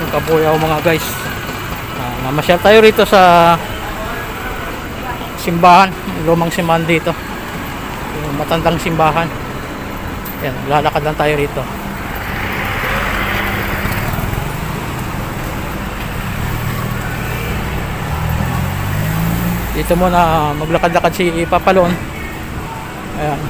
yung kabuyaw mga guys. Uh, namasyal tayo rito sa simbahan. Lumang simbahan dito. Yung matandang simbahan. Yan lalakad lang tayo rito. Dito muna maglakad-lakad si Papalon ayan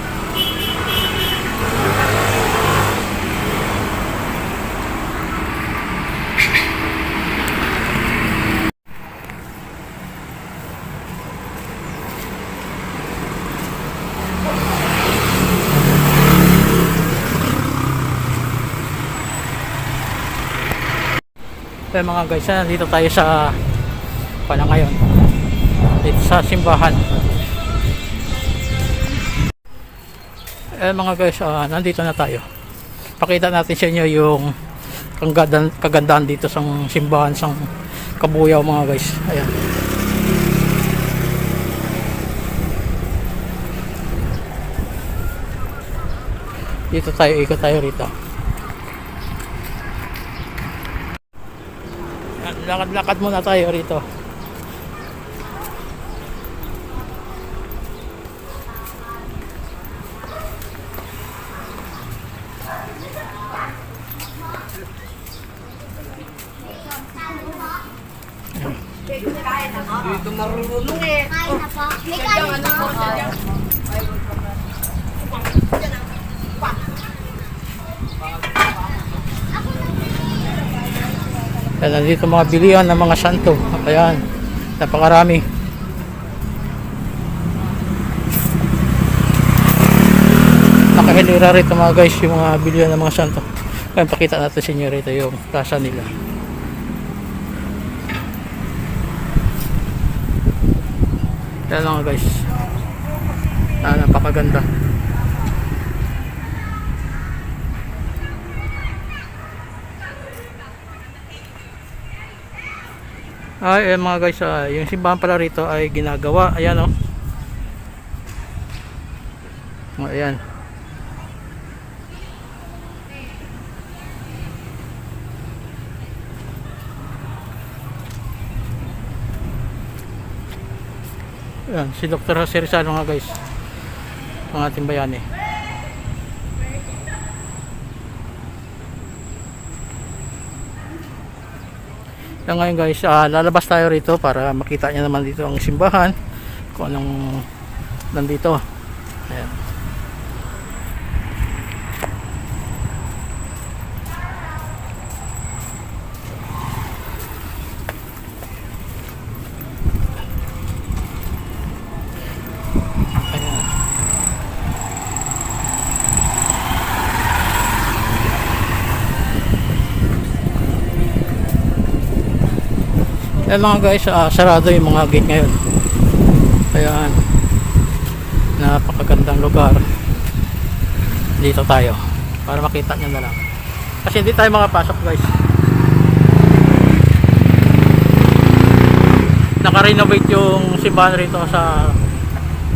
Kaya mga guys, ah, dito tayo sa pala ngayon. Dito sa simbahan. Eh mga guys, ah, nandito na tayo. Pakita natin sa inyo yung kagandahan, kagandahan dito sa simbahan sa Kabuyaw mga guys. Ayan. Dito tayo, ikot tayo rito. Lakad-lakad muna tayo rito. Dito marunong eh. Kain na po. May kain na po. Yan, nandito mga bilihan ng mga santo. Ayan, napakarami. Nakahilira rito mga guys yung mga bilihan ng mga santo. Kaya pakita natin sa inyo rito yung plaza nila. Yan mga guys. Ah, napakaganda. Ay, eh, mga guys, ah, yung simbahan pala rito ay ginagawa. Ayan, oh. Oh, ayan. Ayan, si Dr. Jose Rizal mga guys. Ang ating bayani. Kaya ngayon guys, ah, lalabas tayo rito para makita niya naman dito ang simbahan kung anong nandito. Ayan. Ayan mga guys, ah, sarado yung mga gate ngayon. Ayan. Napakagandang lugar. Dito tayo. Para makita nyo na lang. Kasi hindi tayo makapasok guys. Naka-renovate yung simbahan rito sa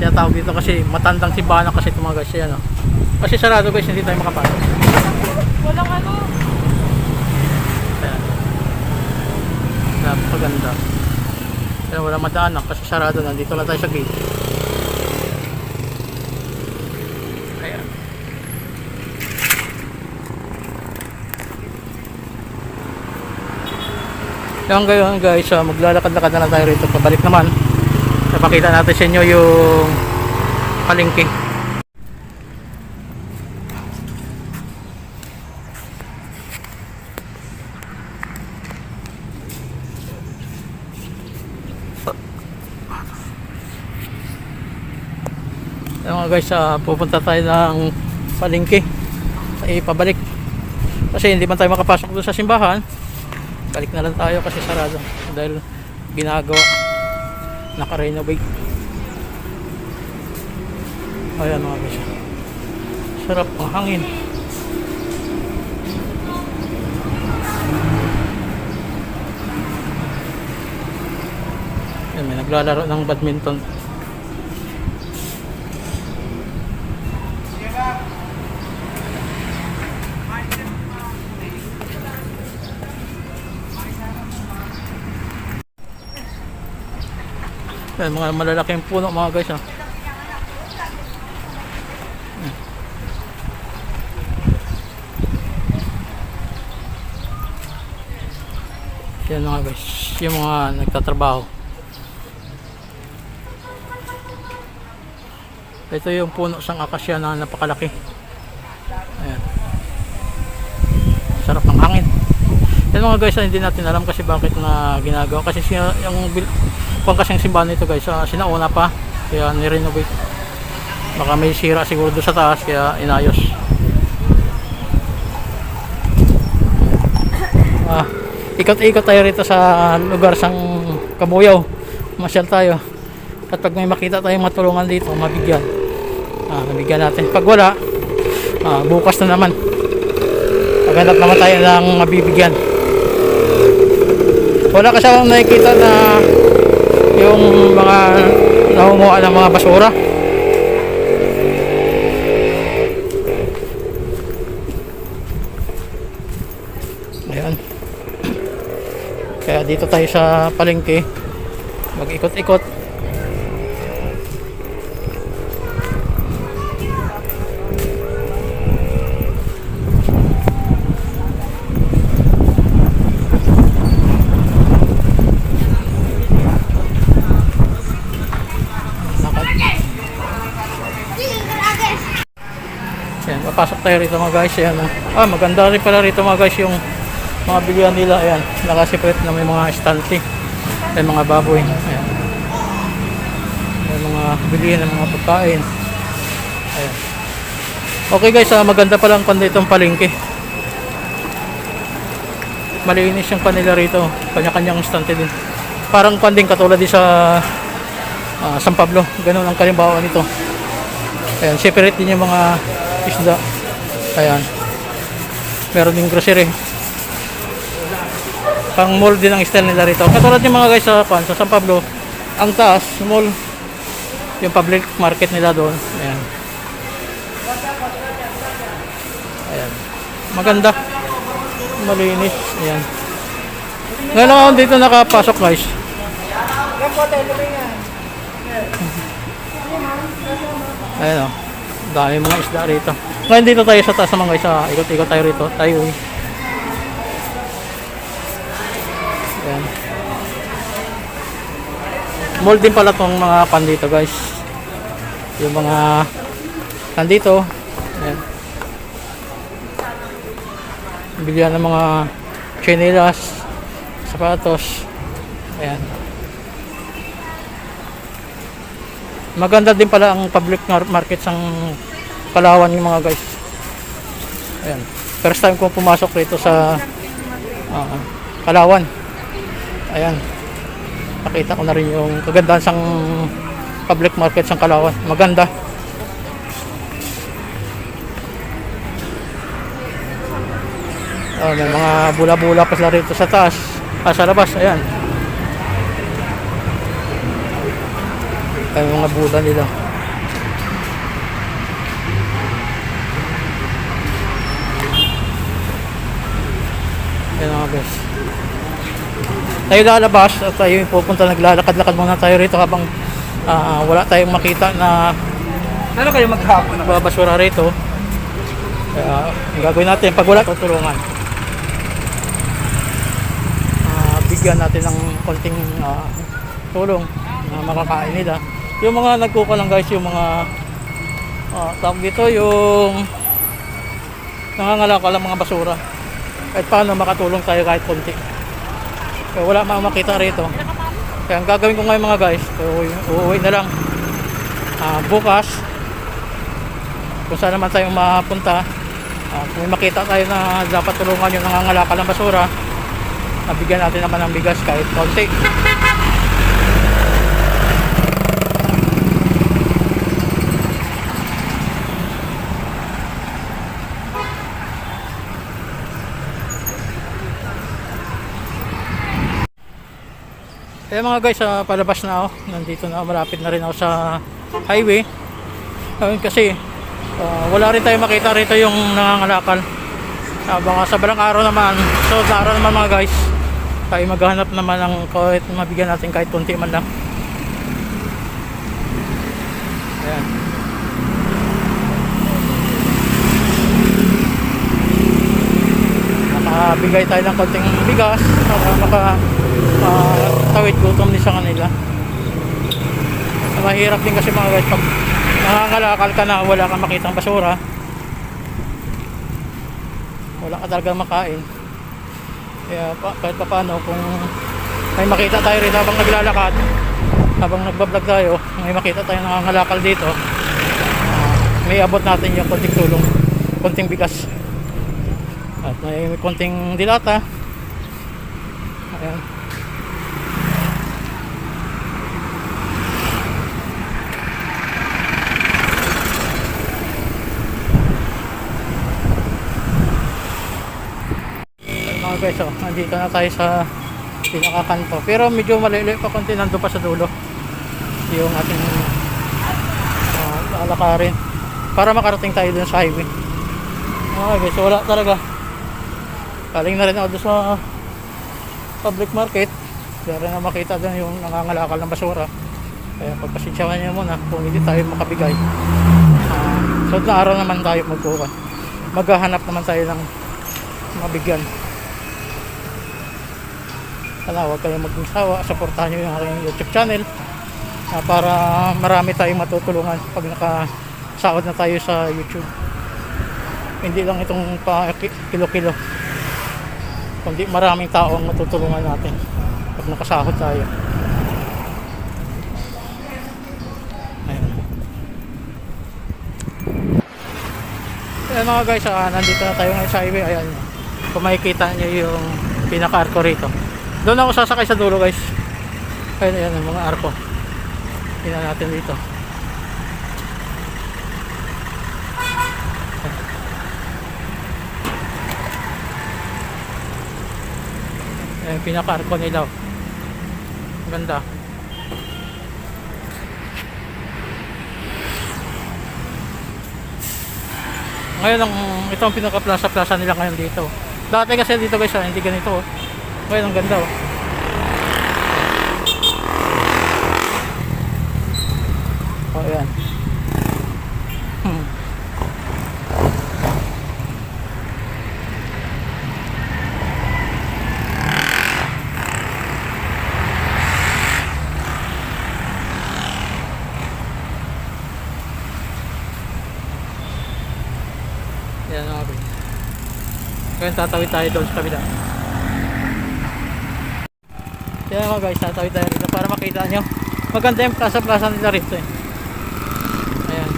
tinatawag dito kasi matandang simbahan kasi ito mga guys. Ayan, oh. Kasi sarado guys, hindi tayo makapasok. Walang ano. Ayan. Napakaganda. Kaya wala madaanan kasi sarado nandito lang tayo sa gate. Ayan. Yan ngayon guys, ah, maglalakad-lakad na lang tayo rito. Pabalik naman. Napakita natin sa inyo yung palengke. Mga guys, ah, pupunta tayo ng palengke. Ay. Kasi hindi man tayo makapasok doon sa simbahan. Balik na lang tayo kasi sarado. Dahil ginagawa. Naka-renovate. Ayan mga guys. Sarap ang hangin. Ayan, may naglalaro ng badminton. Yan, mga malalaking puno mga guys. Oh. Yan mga guys, yung mga nagtatrabaho. Ito yung puno sang akasya na napakalaki. Ayan. Sarap ng hangin. Yan mga guys, ah, hindi natin alam kasi bakit na ginagawa. Kasi yung kung kasing simbahan nito guys, ah, sinauna pa. Kaya nirenovate. Baka may sira siguro doon sa taas, kaya inayos. Ah, ikot-ikot tayo rito sa lugar sang Kabuyaw. Masyal tayo. At pag may makita tayong matulungan dito, mabigyan. Ah, nabigyan natin. Pag wala, ah, bukas na naman. Paghanap naman tayo ng mabibigyan. Wala kasi akong nakikita na yung mga nahumuha ng mga basura. Ayan. Kaya dito tayo sa palengke. Mag-ikot-ikot. Lakad. Papasok tayo rito mga guys. Ayan, ah. ah, maganda rin pala rito mga guys yung mga bilihan nila. Ayan, nakasipret na may mga stante. May mga baboy. Ayan. May mga bilihan ng mga pagkain. Ayan. Okay guys, ah, maganda pala ang panda itong palengke. Malinis yung panila rito. Kanya-kanyang stante din. Parang panding katulad din sa ah, San Pablo. Ganun ang kalimbawa nito. Ayan, separate din yung mga isda. Ayan. Meron din grocery. Pang mall din ang style nila rito. Katulad yung mga guys sa, kwan, sa San Pablo, ang taas, mall, yung public market nila doon. Ayan. Ayan. Maganda. Malinis. Ayan. Ngayon ako dito nakapasok guys. Ayan o. Dami mga isda rito. Ngayon dito tayo sa taas ng mga isa. Ikot-ikot tayo rito. Tayo. Ayan. Mall din pala tong mga pan dito guys. Yung mga nandito. Ayan. Bilihan ng mga chinelas, sapatos. Ayan. Maganda din pala ang public mar- market sang Palawan yung mga guys. Ayan. First time ko pumasok rito sa ah, Palawan. Ayan. Nakita ko na rin yung kagandahan sang public market sang Palawan. Maganda. Oh, may mga bula-bula pa sila rito sa taas. Ah, sa labas. Ayan. Ay, mga bula nila. Ayan mga guys. Tayo lalabas at tayo yung pupunta naglalakad-lakad muna tayo rito habang ah, wala tayong makita na Ano kayo maghapon na? babasura rito. Kaya ang gagawin natin pag wala tutulungan. Ah, bigyan natin ng konting ah, tulong na makakain nila. Yung mga nagkuka lang guys, yung mga ah, tawag dito yung nangangalakal ng mga basura. Kahit paano makatulong tayo kahit konti. Kaya wala mang makita rito. Kaya ang gagawin ko ngayon mga guys, uuwi, uuwi na lang. Ah, bukas, kung saan naman tayong mapunta at kung makita tayo na dapat tulungan yung nangangalakal ng basura nabigyan natin naman ng bigas kahit konti Kaya mga guys, sa palabas na ako. Nandito na ako, malapit na rin ako sa highway. Ayun kasi ah, wala rin tayo makita rito yung nangangalakal. Uh, baka sa balang araw naman, so sa araw naman mga guys, tayo maghanap naman ng kahit mabigyan natin kahit konti man lang. Ayan. Nakabigay tayo ng konting bigas para maka uh, tawid gutom din sa kanila. Mahirap din kasi mga guys pag nangangalakal ka na wala kang makitang basura. Wala ka talaga makain. Kaya pa, kahit pa paano kung may makita tayo rin habang naglalakad habang nagbablog tayo may makita tayo nangangalakal dito ah, may abot natin yung konting tulong konting bigas. At may konting dilata. Ayan guys oh, nandito na tayo sa pinakakanto. Pero medyo maliliit pa konti nandun pa sa dulo. Yung ating uh, lalakarin para makarating tayo dun sa highway. Mga guys wala talaga. Galing na rin ako sa public market. Rin na makita dun yung nangangalakal ng basura. Kaya pagpasensyahan niyo muna kung hindi tayo makabigay. Uh, so na araw naman tayo magkuhan maghahanap naman tayo ng mabigyan sana huwag kayong magsawa. Supportahan nyo yung aking youtube channel ah, para marami tayong matutulungan pag nakasahod na tayo sa youtube. Hindi lang itong pa kilo kilo kundi maraming tao ang matutulungan natin pag nakasahod tayo. Ayan. Mga guys, ah, nandito na tayo ngayon sa highway. Ayan, kung makikita nyo yung pinaka-arko rito. Doon ako sasakay sa dulo guys. Ayan, ayan, yung mga arko. Tingnan natin dito. Ayan, pinaka-arko nila. oh. Ang Ganda. Ngayon ang ito ang pinaka plaza plaza nila ngayon dito. Dati kasi dito guys, ah, hindi ganito. Oh. Ngayon ang ganda oh. Oh, ayan. Hmm. Yan guys. Ngayon tatawid tayo doon sa kabila. Yan mga guys, tatawid tayo rito para makita nyo. Maganda yung plaza-plaza nila rito eh. Ayan.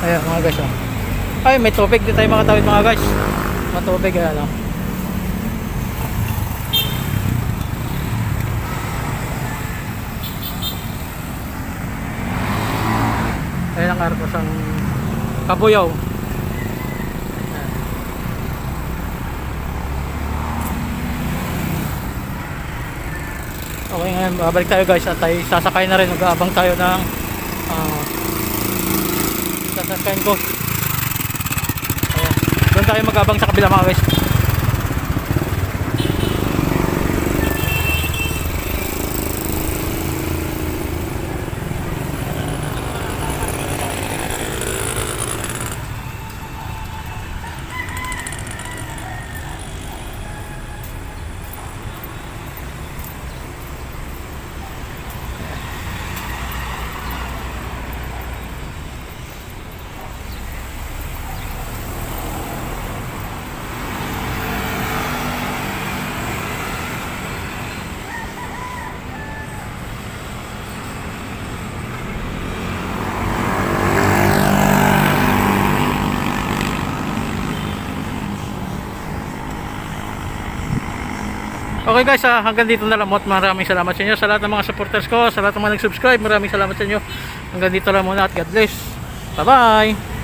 Ayan mga guys oh. Ay, may tubig din tayo makatawid mga guys. May tubig ayan oh. Ayan ang arko sang Kabuyaw. Ayan. Okay ngayon, babalik tayo guys at tayo sasakay na rin. Mag-aabang tayo ng uh, sasakayin ko. Ayan. Doon tayo mag-aabang sa kabila mga guys. Okay guys, ah, hanggang dito na lang at maraming salamat sa inyo sa lahat ng mga supporters ko, sa lahat ng mga nag-subscribe, maraming salamat sa inyo. Hanggang dito lang muna at God bless. Bye-bye!